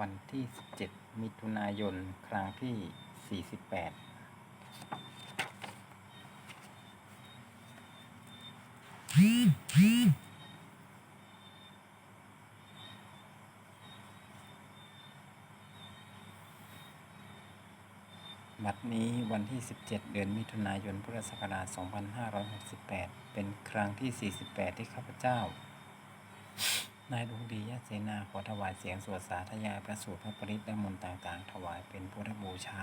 วันที่ 17 มิถุนายน ครั้งที่ 48บัดนี้วันที่ 17 เดือนมิถุนายน พุทธศักราช 2568 เป็นครั้งที่ 48 ที่ข้าพเจ้า นายดวงดียะเสนาขอถวายเสียงสวดสาธยายพระสูตรพระปริตรและมนต์ต่างๆ ถวายเป็นพุทธบูชา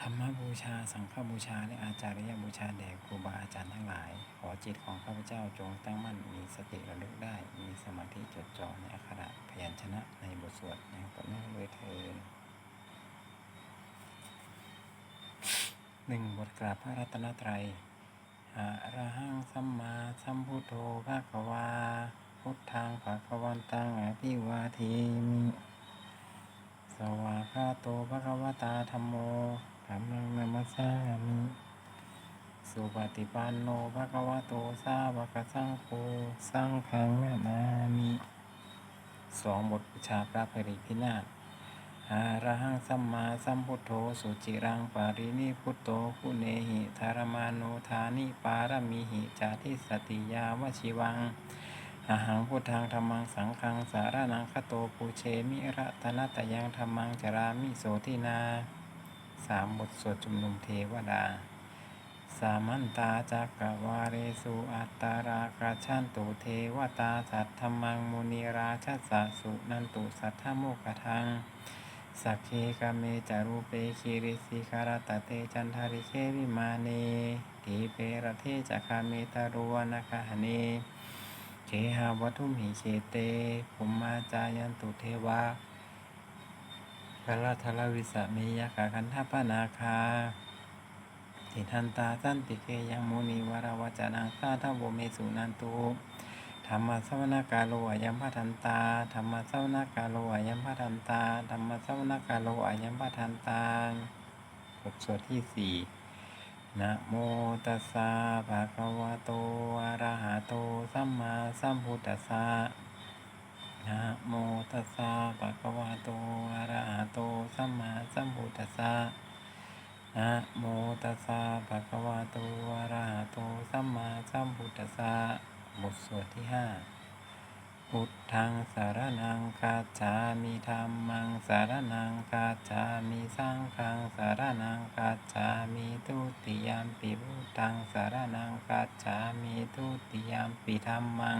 ธรรมบูชา สังฆบูชา และอาจาริยบูชาแด่ครูบาอาจารย์ทั้งหลาย ขอจิตของข้าพเจ้าจงตั้งมั่นมีสติระลึกได้ มีสมาธิจดจ่อในอักขระพยัญชนะในบทสวดอย่างต่อเนื่องเลยเทินหนึ่งบทกราบพระรัตนตรัยอะระหังสัมมาสัมพุทโธภะคะวา พุทธังภะควันตังอภิวาเทมิ สวากขาโตภะคะวตาธัมโมธัมมังนมัสสามิ สุปฏิปันโนภะคะวะโตสาวกสังโฆสังฆังนามามิสองบทบูชาพระปริพินาศอาระหังสัมมาสัมพุทโธสุจิรังปารินิพุตโตคุเนหิธารมานุธานิปารมิหิจาทิสติยาวชิวัง อาหังพุทธังธรรมังสังฆังสารนังคโตปูเชมิระตนะตยังธรรมังจรามิโสทินาสามบทสวดจุมนุมเทวดา สามันตาจักกวาเรสุอัตตารากาชันตุเทวตาสัทธรรมังมุนีราชสะสุนันตุสัทธโมกทังสักเคกเมจารูเปคิริสิคารตะเตจันทาริเควิมาเนทีเประเทจักขเมตารุวนาคหเน เคหาวัตถุมิเชเตภุมมาจายันตุเทวะกาลทลวิสะเมยกะคันทปนาคาติทันตาสันติเกยังมุนีวราวจานังสาทโวเมสุนันตุธรรมสวนากาโลอายัมพทันตาธรรมสวนากาโลอายัมพทันตาธรรมสวนากาโลอายัมพทันตาบทสวดที่สี่ นะโมตัสสะภะคะวะโตอะระหะโตสัมมาสัมพุทธัสสะนะโมตัสสะภะคะวะโตอะระหะโตสัมมาสัมพุทธัสสะนะโมตัสสะภะคะวะโตอะระหะโตสัมมาสัมพุทธัสสะบทสวดที่ห้า พุทธังสารนังคาจามิธรรมังสารนังคาจามิสังฆังสารนังคาจามิทุติยามปิพุทธังสารนังคาจามิทุติยามปิธรรมัง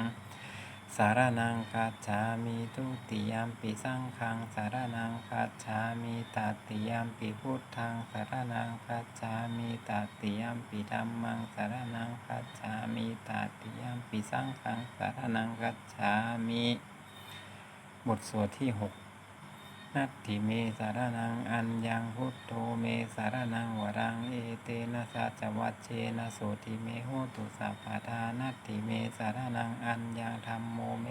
สารนังคาจามิทุติยามปิสังฆังสารนังคาจามิตติยามปิพุทธังสารนังคาจามิตติยามปิธรรมังสารนังคาจามิตติยามปิสังฆังสารนังคาจามิบทสวดที่หก นัตถิเมสารนังอัญญังพุทโธเมสารนังวรังเอเตนะสัจวัชเชนะโสติเมโหตุสัพพทานัตถิเมสารนังอัญญังธรรมโมเม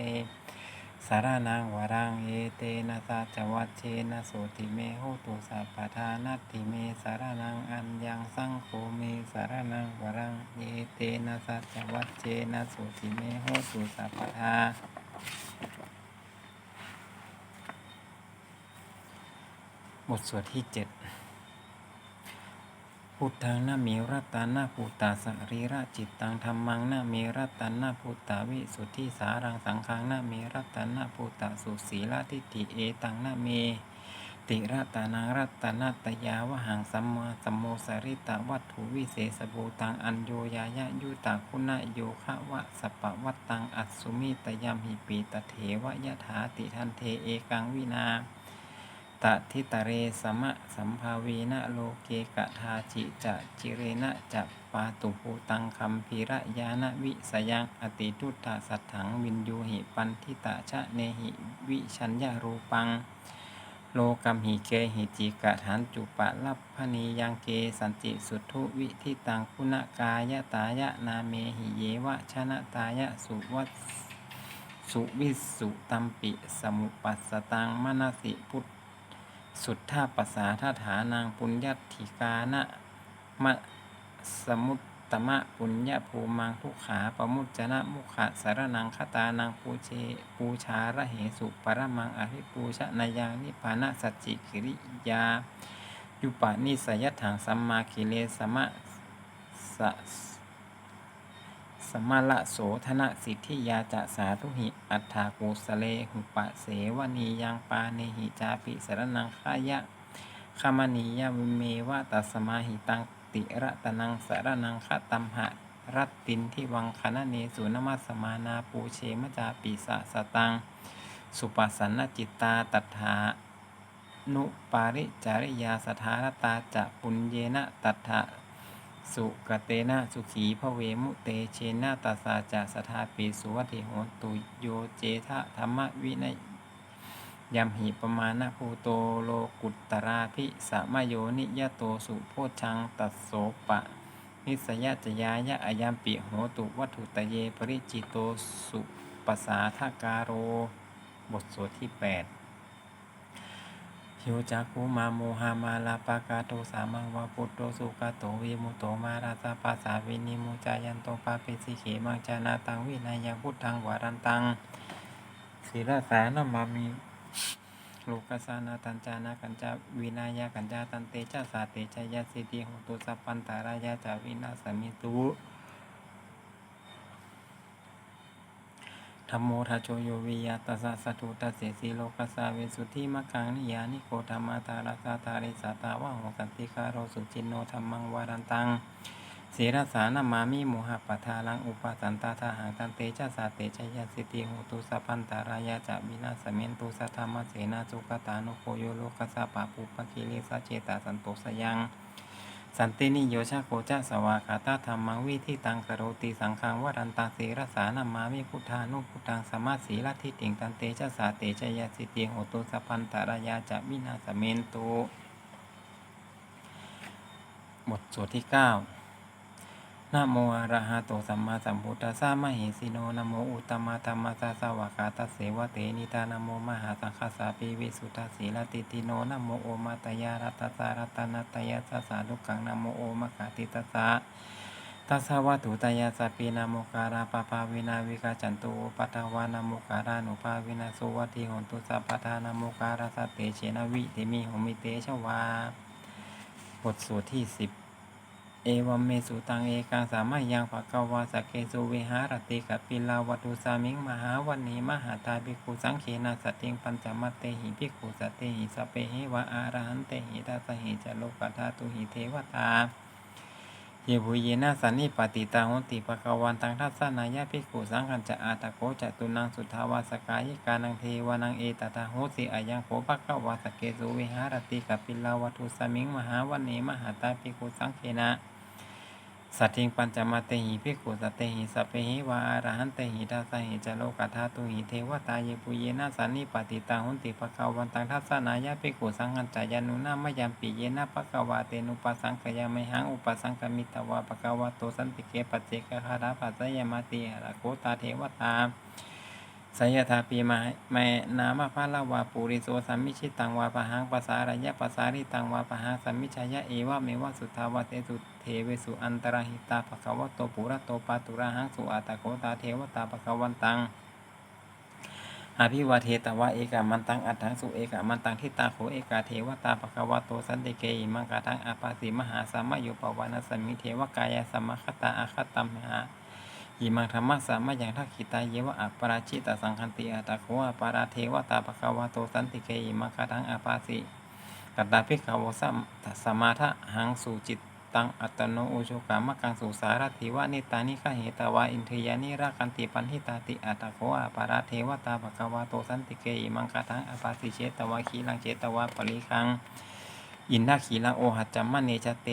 สารนังวรังเอเตนะสัจวัชเชนะโสติเมโหตุสัพพทานัตถิเมสารนังอัญญังสังโฆเมสารนังวรังเอเตนะสัจวัชเชนะโสติเมโหตุสัพพทา บทสวดที่เจ็ดพุทธังนามิรัตานาภูตาสรีระจิตตังธรรมังนามิรัตานาภูตาวิสุทธิสารังสังฆังนามิรัตานาภูตาสุสีลทิฏฐิเอตังนาเมติรัตานังรัตนาตยาวหังสัมมาสัมโมสริตาวัตถุวิเศษบูตังอัญโยยายะยุตาคุณโยคะวะสปะวัตตังอัสสุมิตยามหิปีตเถวะยะถาติทันเทเอกังวินา ตทิตะเรสมะสัมภาวีนะโลเกกะทาจิจะจิเรนะจะปาตุภูตังคัมพีระยานะวิสยังอติทุตตาสัทถังวินยูหิปันทิตาชะเนหิวิชัญญารูปัง โลกัมหิเกหิจิกะฐานจุปะลัพพนียังเกสันติสุทุวิทิตังคุณกายตายะนาเมหิเยวะชนะตายะสุวัสสุวิสุตัมปิสมุปัสสตังมนสิพุท สุดทธาปัสสาท่าฐานังปุญญติกานะมะสมุตตมะปุญญาภูมังทุขาปมุจจนะมุขะสารนังคตานังปูเชปูชาระเหสุปรมังอภิปูชนายังนิพานะสัจจิกิริยา ยุปานิสยถังสัมมาคิเลสมะสะ สมมาละโสธนสิทธิยาจะสาธุหิ อัฏฐากุสเลหุปะเสวนียังปาเนหิจาปิสรนังขายะขามณียาวิเมวะตัสมาหิตังติระตนังสารนังคตัมหะรัตตินที่วังคณเนสุนมัสมานาปูเชมจาปิสะสตัง สุปัสสนจิตตาตัฏฐานุปาริจาริยาสถานตาจะปุญเยนะตัฏฐะ สุกเตนะสุขีพระเวมุเตเชนะตัสาจะสถาปีสุวัติโหตุโยเจทะธรรมวินัยยมหิปมาณภูโตโลกุตตราภิสามโยนิยโตสุโพชังตัสโสปะ นิสยจยายะอายามปิโหตุวัตถุตะเยปริจิโตสุปสาทการโร บทสวดที่ 8 หิวจักขุมาโมหามาลาปากาโตสามังวาปุตโตสุกาโตวิมุตโตมาราซาปาสสาวินิมุจายันโตปาเปสิเขมังจานาตังวินายังพุทธังวารันตังศีลสานามามีโลกัสานาตัญจานากัญจาวินายากัญจาตันเตชะสาเตชะยะสิติโหตุสัพพันตารายาจาวินาสมิตุ ธรรมโมทัจโจโยวิยาตสสะสะทุตัสเสสีโลกัสสาเวสุทธิมังคังนิยานิโกธรรมาตาราสาตาริสาตาวะโหสันติคาโรสุจินโนธรรมังวารันตังศีรสานามามิโมหะปะทาลังอุปสันตาทาหังตันเตชะสาเตชยะสิติโหตุสัพันตารายาจะวินาสเมนตุสัทธรรมเสนาสุกตานุโคโยโลกัสสะปะปุปะคิเลสเจตาสันโตสยัง สันตินิโยชาโคจะสวาคาตาธรรมังวิทิตังกโรติสังฆังวรันตาสีรสานามามิพุทธานุพุทธังสมาสีลัทธิติงตันเตชะสาเตชยาสิติโหตุสัพันตารายาจะวินาสเมนตุบทสวดที่9 นะโมอะระหะโตสัมมาสัมพุทธัสสะมะเหสิโนนะโมอุตตมะธรรมสสะสวากาตัสเสวะเตนิตานะโมมหาสังฆสสะปิวิสุทธสีลติติโนนะโมโอมาตยารัตตารัตนัตยาสสาลุกังนะโมโอมะขาติตัสสะตัสสะวะตุตยาสปปีนะโมการาปะปาวินาวิกาจันตุปัตวานะโมการานุภาวินาสุวัติหนตุสัพพทานะโมการาสเตเชนะวิเตมิโหมิเตชวาบทสวดที่สิบ เอวมเมสุตังเอกังสามายังภะคะวาสเกสุวิหารติกปิลาวัตุสามิงมหาวันนีมหาตาภิกขุสังเขนะสติงปัญจมัตเตหิภิกขุสตเตหิสเปหิวะอารหันเตหิทัสหิจโลกปัฏฐาตุหิเทวตาเยบุเยนะสันนิปติตาโหติภะคะวันตังทัสสะนายะภิกขุสังฆัญจะอาตะโกจะตุนังสุทธาวาสกายิกานังเทวานังเอตตาโหสิอายังโขภะคะวาสเกสุวิหารติกปิลาวัตุสามิงมหาวันนีมหาตาภิกขุสังเขนะ สัตถิงปัญจมาเตหิภิกขุสัตเตหิสัพเพหิวาอาระหันเตหิทัสสหิจโลกัฏฐาตุหิเทวตาเยปุเยนะสันนิปติตาหุนติภะคะวันตังทัสสนายะภิกขุสังฆัญจายานุนามยัมปิเยนะภะคะวาเตนุปัสสังขยามิหังอุปสังกมิตวาภะคะวะโตสันติเกปัจเจกคาราปัสสยมาติอะระโกตาเทวตาสยถาปีมาแม่นามะพะละวาปุริโสสัมมิชิตังวาปะหังปะสารยะปะสาริตังวาปะหังสัมมิชายะเอวะเมวะสุทธาวะเตสุ ทเวสุอันตรหิตาภะควะโตปุระโตปาตุระหังสุอาตะโกตาเทวตาภะควันตังอภิวาเทตวะเอกามันตังอัตถังสุเอกามันตังทิตาโขเอกาเทวตาภะคะวะโตสันติเกอิมังกาทังอาปาสิมหาสัมมโยปวานัสมิเทวกายสัมมคตาอาคตัมหาอิมังธรรมะสามะยังทักขิตาเยวะอัปปราชิตาสังคันติอัตตะโคอปาราเทวตาภควาโตสันติเกอิมังคาทังอาปาสิตัตตาภิกขาวสัมสมาทะหังสุจิต ตังอัตโนอุโชกามะกังสุสารติวะนิตานิฆะเหตวาอินทยานิราคันติปันหิตาติอัตโคอปาราเทวตาภควาโตสันติเกอิมังคาทังอาปาสิเชตวะขีลังเชตวะปริคัง อินนาขีลังโอหัจจัมมะเนชเต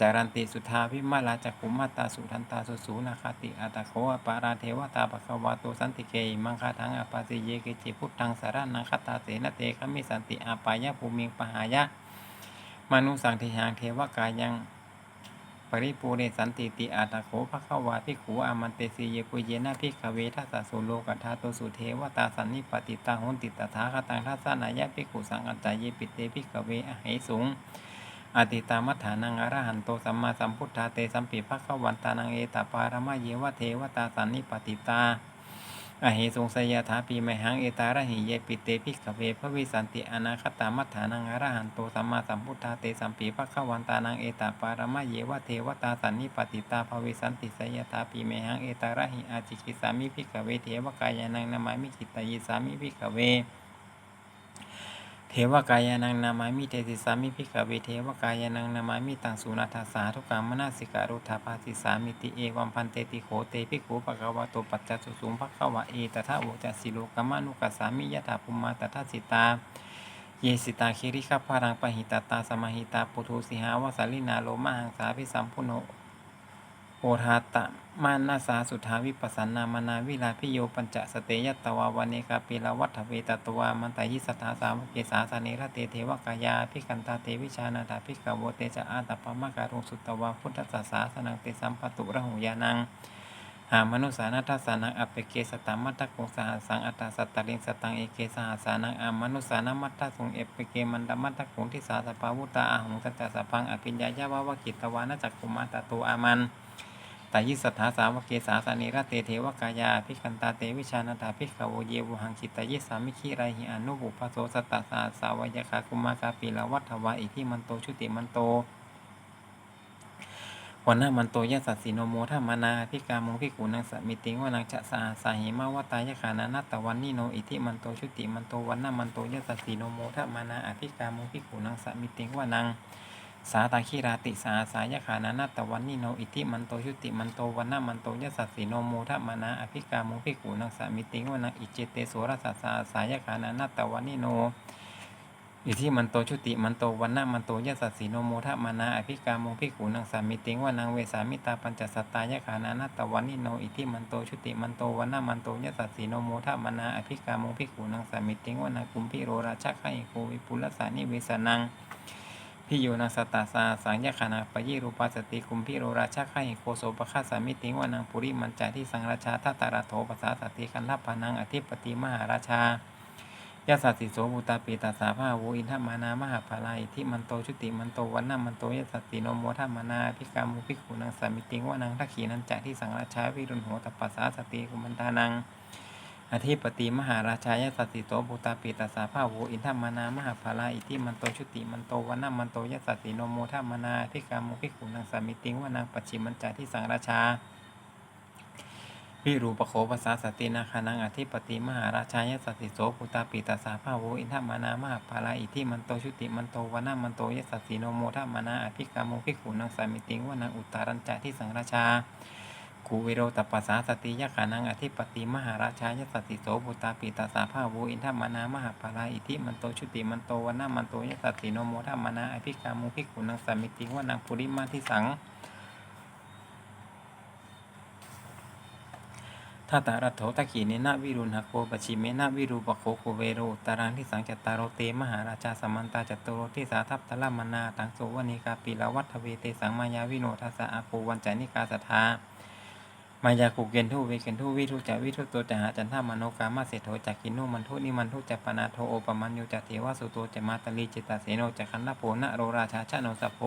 จารันติสุทธาวิมาลาจักขุมาตาสุทันตาสุสูนาคาติอัตโคอปาราเทวตาปะควาโตสันติเกอิมังคาทังอปาสิเยเกจิพุทธังสารนังคตาเสนเตคมิสันติอาปายะภูมิงปหายะ มนุสังเทหังเทวกายัง ปริปูเรสันติติอัตตะโคภะคะวาภิขุอามันเตสีเยปุเยนะภิกขเวทัสสุโลกัฏฐาโตสุเทวตาสันนิปติตาหุนติตถาคตังทัสนายะภิขุสังอัจจายเยปิเตภิกขเวอเหสุงอติตามัฏฐานังอรหันโตสัมมาสัมพุทธาเตสัมปิภะคะวันตานังเอตปารมะเยวะเทวตาสันนิปติตา อเหสงสยาถาปีไมหังเอตาระหิเยปิเตพิกขเวพระวิสันติอนาคตามัฏฐานังอรหันโตสัมมาสัมพุทธาเตสัมปีพระขวันตานังเอตาปารมะเยวะเทวตาสันนิปติตาภเวสันติสยถาปีไมหังเอตาระหิอาจิกิสามิพิกขเวเทวกายานังนามามิจิตตยิสามิพิกขเว เทวกายานังนามามิเตติสามิพิกเวเทวกายานังนามามิตังสุนัทสาทุกามมนาสิการุธาปาติสามิติเอวัมพันเตติโขเตปิโขปะกวะโตปัจจสุสุงภควะเอตถาโวจัสสิโลกามานุกัสสามิยถาภุมมาตถาสิตาเยสิตาคิริขพารังปหิตตาสมหิตาปุถุสิหาวสาลินาโลมาหังสาพิสัมพุโน โอทาตะมานาสาสุทาวิปัสสนามานาวิลาพิโยปัญจสเตยตตวาวเนกาปิลาวัฏเวตตวามันตายิสัทธาสาวเกสาสเนรเตเทวกายาพิกันตาเตวิชานาถาพิกาโวเตจะอาตปมะการุงสุตวาพุทธสสาสนังเตสัมปตุระหุยานังหามนุสานาทัสสานังอเปเกสตัมมัตตะกุงสหัสสังอัตตาสัตตลิงสตังเอเกสหัสสานังอามนุสานามัตตะสุงเอเปเกมันดมัตตะกุงทิสาสปาวุตาอาหุงสัจจสพังอภิญญายาวาวกิตวานาจักกุมาตโตอามัน ตายิสัทธาสาวเกสาสานิระเตเทวกายาพิคันตาเตวิชานาตาพิขโวเยวหังคิตายิสามิคีไรหิอนุบุปโสสตตาสาสาวยคากุมากาปีลาวัฏวาอิทิมันโตชุติมันโตวันนามันโตยะสัสสิโนโมทามานาพิกามุพิกุนังสมิติวานังจะสาสาหิมาวตายะขานานัตตวันนิโนอิทิมันโตชุติมันโตวันนามันโตยะสัสสิโนโมทามานาอภิกามุพิกุนังสมิติวานัง สาตาคิราติสาสายขานานาตวันนิโนอิทิมันโตชุติมันโตวันนามันโตยสัสสิโนโมทะมานาอภิกามุภิกขุนังสามิติงวนังอิเจเตโสรสัสสาสายขานานาตวันนิโนอิทิมันโตชุติมันโตวันนามันโตยสัสสิโนโมทะมานาอภิกามุภิกขุนังสามิติงวนังเวสามิตาปัญจสตายขานานาตวันนิโนอิทิมันโตชุติมันโตวันนามันโตยสัสสิโนโมทะมานาอภิกามุภิกขุนังสามิติงวนังกุมพิโรราชไขโควิปุลสานิเวสนัง พิโยนาสตตาสาสังยขานาปยิรูปัสติคุมพิโรราชาไขโคโสปะฆาสามิติงวานังปุริมันจาที่สังราชาทัตตาราโถปัสสาสติคันทัพพานังอธิปติมหาราชายาสัสสิโสบุตาปีตาสาภาวูอินทมานามหาภาลาอิทิมันโตชุติมันโตวันนามันโตยสัสสิโนโมทัมานาพิกามุพิขุนังสามิติงวานังทักขีนันจาที่สังราชาวิรุณโหตปัสสาสติกุมันทานัง อธิปติมหาราชายสัสสิโตบุตาปิตาสาภาโวอินทมานามหาภาลาอิทิมันโตชุติมันโตวนามันโตยสัสสิโนโมทามานาพิกามุพิขุนังสามิติงวานังปัจฉิมันจาที่สังราชาวิรูปโขภาษาสตินาคานังอธิปติมหาราชายสัสสิโสปุตาปิตาสาภาโวอินทมานามหาภาลาอิทิมันโตชุติมันโตวนามันโตยสัสสิโนโมทามานาอภิกามุพิขุนังสามิติงวานังอุตตารัญจาที่สังราชา กูวิโรตปัสสาสติยขานังอธิปติมหาราชายสัสสิโสบุตาปิตาสาภาวูอินทมานามหาภาลาอิทิมันโตชุติมันโตวันนามันโตยสัสสิโนโมทามานาอภิกามุภิกขุนังสมิติวนังปุริมาทิสังทัตตารโถตะขีเนนะวิรุณหโกปชิเมนะวิรูปโคโคเวโรตารังที่สังจัตตารโรเตมหาราชาสมันตาจัตโตโรที่สาทัพตะละมนาตังโสวนิกาปิลวัฏเวเตสังมายาวิโนทัสสะอาโกวันจานิกาสทา มายากุเกนทุเวเกนทุวิทุจะวิทุโตจะหาจันทามโนกามาเสโทจักกินุมันทุนิมันทุจะปนาโทโอปมัญโยจะเทวสุโตจะมาตลีจิตตเสโนจะคันนโพนะโรราชาชะโนสโพ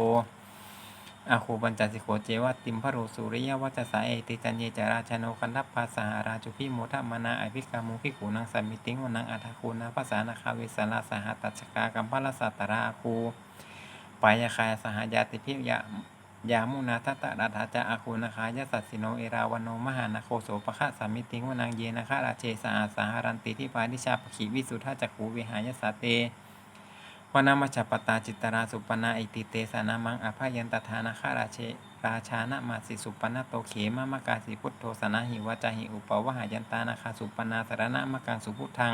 อาคูบัญจสิโขเจวติมพระโรสุริยวัจสาเอติจันเยจาราชโนคันทัพภาสหาราจุพิโมทมนาอภิกามุขิกูนังสัมมิติงวนังอัฐคูนาภาษานาคาเวสาลาสหตัชกากัมพลสัตตราอาคูปายาคายสหายาติพิยะ ยามุนาทัตตะรัฐาจะอาคูนาคายสัสสิโนเอราวันโนมหานาโคโสปะคะสามิติงวนางเยนะคะราเชสาสาหารันติที่ปานิชาปขีวิสุทธาจักขูวิหายสาเตวนามัชฌปตาจิตตราสุปนาอิติเตสานามังอภายันตถานาคาราเชราชานะมาสิสุปนะโตเขมามกาสิพุทโธสนะหิวจาหิอุปวหายันตานาคาสุปนาสารณะมกังสุพุทธัง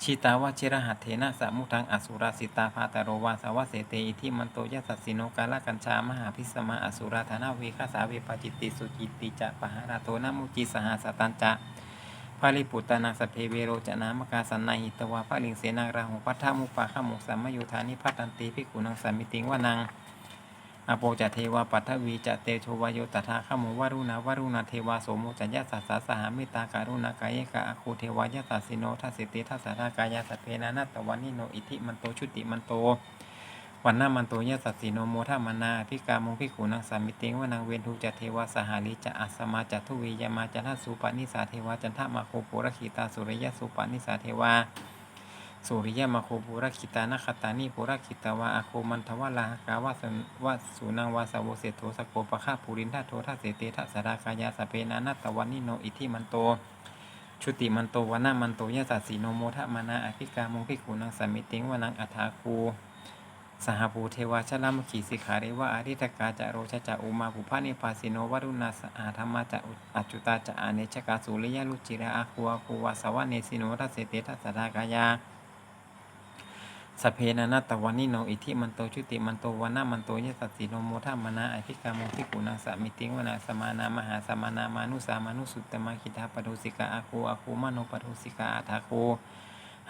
ชิตาวชิรหัตเถนะสะมุทังอสุราสิตาภาตโรวาสาวะเสเตอิทิมันโตยสัสสิโนกาลกัญชามหาพิสมาอสุราธนาวีคาสาเวปจิตติสุจิตติจะปหาราโทนามุจิสหสตันจะพาลิปุตตานาสเพเวโรจนามกาสันนาหิตวาพระลิงเสนาราหุพัทธามุปาขมุสัมมยุธานิพัตันติภิกขุนังสามิติงวานัง อโปจะเทวาปัทวีจะเตโชวายโยตถาขโมวารุณาวารุณาเทวาโสโมจัญญาสัสสะสหามิตาการุณากายกะอคูเทวายสัสสิโนทัสสิติทัสสะทากายาสัพเพนานัตตวันิโนอิทิมันโตชุติมันโตวันนามันโตยะสัสสิโนโมทามานาพิกามงพิขูนังสามิติงวนังเวนทุจะเทวาสหาริจะอัสมาจัตุวียามาจันทสุปนิสาเทวาจันทมาโคปุรคิตาสุริยสุปนิสาเทวา สุริยมาโคปุรคิตานาคตานิปุรคิตาวาอโคมันทวาลาหกาวาสนวาสุนังวาสาวเสโทสโกปะฆาปุรินทาโททัสเสเตทัสสรากายาสเพนานัตวันนิโนอิทิมันโต ชุติมันโตวานามันโตยะสัสสีโนโมทะมานาอภิกามงพิกุนังสัมมิติงวนังอัฐาคูสหภูเทวาชลามขีสิขาเรวะอาริตกาจะโรชจะอุมาภุพานิพาสิโนวรุณาสอาธรรมาจะอัจจุตาจะอาเนชกาสุริยลุจิระอาคูอาคูวาสวะเนสิโนทัสเสเตทัสสรากายา สพเพนนัตตวันนิโนอิทิมันโตชุติมันโตวนามันโตยะสัสสิโนโมทามนาอภิกามงพิกุนังสมิติงวนาสมานามหาสมานามานุสามานุสุตตมาคิตาปทุสิกาอาคูอาคูมโนปทุสิกาอาทาโค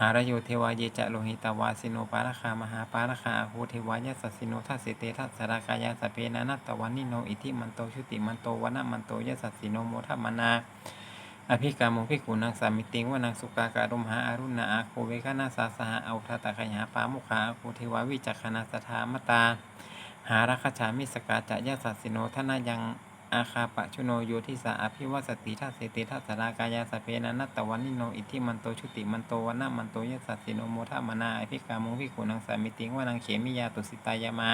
หารโยเทวาเยจะโลหิตาวาสิโนปาราคามหาปาราคาอาคูเทวายะสัสสิโนทัสเสเตทัสสรากายาสพเพนนัตตวันนิโนอิทิมันโตชุติมันโตวนามันโตยะสัสสิโนโมทามนา อภิกามงพิกุนังสามิติงวนังสุกาการมหาอารุณาอาโคเวคนาสาสหะเอาทาตาขยาปามุขาอาโคเทวาวิจักขณาสถามตา หารัคชามิสกาจะยะสัสสิโนทนายังอาคาปะชุโนโยทิสาอภิวสติทัสเสติทัสสรากายาสเพนันนัตตวันนิโนอิทิมันโตชุติมันโตวนามันโตยะสัสสิโนโมทามนาอภิกามงพิกุนังสามิติงวนังเขมิยาตุสิตายามา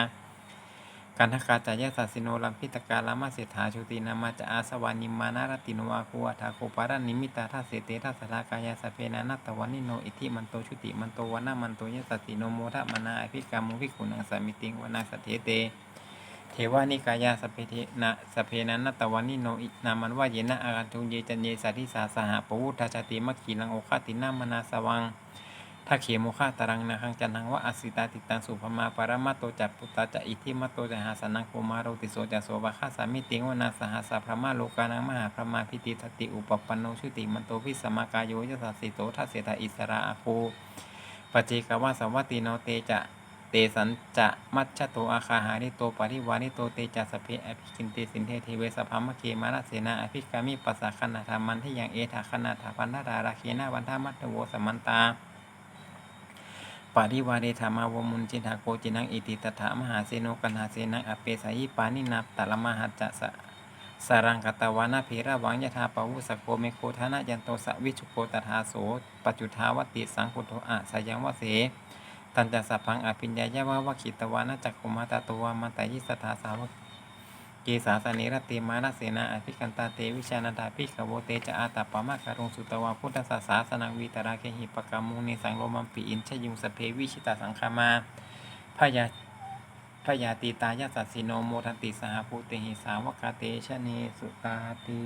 กันทกาจายาสัสิโนลัมพิตกาลามาเสถาชุตินามาจะอาสวานิมานารตินวาคูอัฐาโคปารานิมิตาทัสเสเตทัสสรากายาสเพนานัตตวันนิโนอิทิมันโตชุติมันโตวนามันโตยะสัสิโนโมทะมนาอภิกามงพิกุนังสามิติงวนาสเทเต เทวานิกายาสเพเทนะสเพนันนัตตวันนิโนอินามันว่าเยนะอาการทุงเยจันเยสัทธิสาสหปวุฒาชติมัคคีลังโอคาตินามนาสวัง ถ้าเขมุขะตรังนาคังจันทังวะอสิตาติตังสุภมาปรมาโตจัปปุตตาจะอิทิมัตโตจะหาสนังโคมาโรติโสจะโสภะคาสามิติงวนาสหัสพระมาโลกานังมหาพระมาพิติทติอุปปันโนชุติมันโตวิสมากายโยยสัสสิโตทัสเสตาอิสระอาโคปจเจกวาสวัติโนเตจะเตสันจะมัชชะโตอาคาหาริโตปริวานิโตเตจะสเพอภิกินเตสินเทเทเวสภามะเกมารเสนาอภิกามิปัสสะขณะธรรมันที่ยังเอถาขณะถาพันธาราเคนาวันธามัตตโวสมันตา ริวาเรธรรมาวมุนจินทาโกจินังอิติตถามหาเสโนกันหาเสนังอเปสายิปานินาตตละมหัจจะสะสารังกตวานาเพระวังยธาปวุสโกเมโคธนะยันโตสะวิชุโกตถาโสปัจจุทาวติสังคุโทอะสายังวเสตันจะสัพพังอภิญญายะวะวะขิตวานาจักขุมาตาตัวมาตยิสถาสาวก กสาสเนรติมานาเสนาอภิกันตาเตวิชานาตาภิกขโวเตจะอาตาปมะการุงสุตวาพุทธศาสาสนังวีตราเคหิปกามุนีสังโลมัมปีอินชยุงสเพวิชิตาสังคามาพยาพยาติตายาสัสสิโนโมทันติสหภูเตหิสาวกาเตชะเนสุตาติ